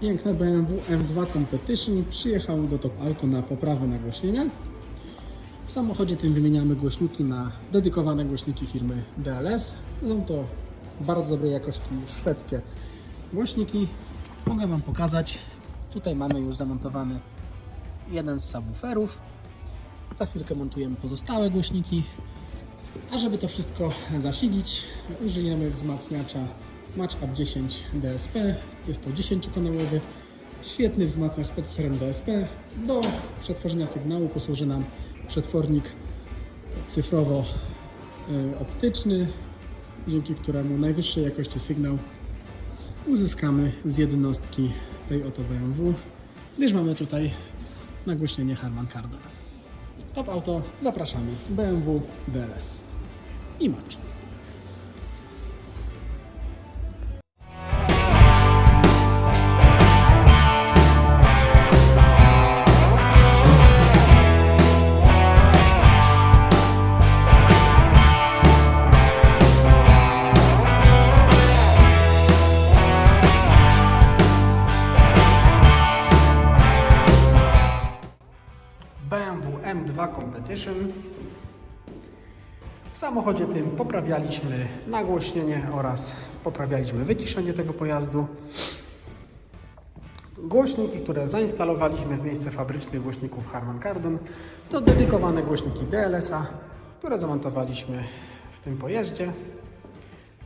piękne BMW M2 Competition przyjechało do Top Auto na poprawę nagłośnienia. W samochodzie tym wymieniamy głośniki na dedykowane głośniki firmy DLS. Są to bardzo dobrej jakości szwedzkie głośniki. Mogę Wam pokazać. Tutaj mamy już zamontowany jeden z subwooferów. Za chwilkę montujemy pozostałe głośniki. A żeby to wszystko zasilić, użyjemy wzmacniacza Match Up 10 DSP. Jest to 10-kanałowy, świetny wzmacniacz procesorem DSP. Do przetworzenia sygnału posłuży nam przetwornik cyfrowo-optyczny, dzięki któremu najwyższej jakości sygnał uzyskamy z jednostki tej oto BMW, gdyż mamy tutaj nagłośnienie Harman Kardon. Top Auto zapraszamy BMW DLS i Match. BMW M2 Competition. W samochodzie tym poprawialiśmy nagłośnienie oraz poprawialiśmy wyciszenie tego pojazdu. Głośniki, które zainstalowaliśmy w miejsce fabrycznych głośników Harman Kardon, to dedykowane głośniki DLS-a, które zamontowaliśmy w tym pojeździe.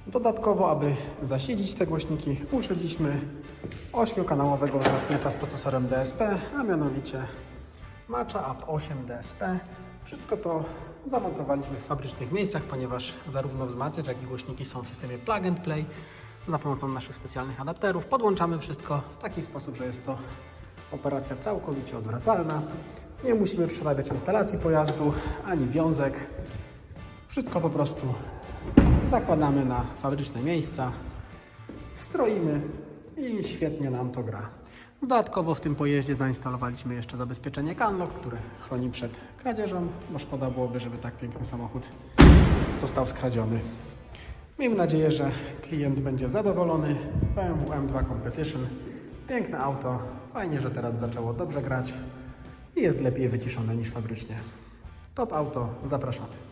Dodatkowo, aby zasilić te głośniki, użyliśmy 8-kanałowego wzmacniacza z procesorem DSP, a mianowicie Matcha Up 8 DSP. Wszystko to zamontowaliśmy w fabrycznych miejscach, ponieważ zarówno wzmacniacz, jak i głośniki są w systemie plug and play. Za pomocą naszych specjalnych adapterów podłączamy wszystko w taki sposób, że jest to operacja całkowicie odwracalna. Nie musimy przerabiać instalacji pojazdu ani wiązek. Wszystko po prostu zakładamy na fabryczne miejsca, stroimy i świetnie nam to gra. Dodatkowo w tym pojeździe zainstalowaliśmy jeszcze zabezpieczenie Canlock, które chroni przed kradzieżą, bo szkoda byłoby, żeby tak piękny samochód został skradziony. Miejmy nadzieję, że klient będzie zadowolony. BMW M2 Competition, piękne auto, fajnie, że teraz zaczęło dobrze grać i jest lepiej wyciszone niż fabrycznie. Top auto, zapraszamy.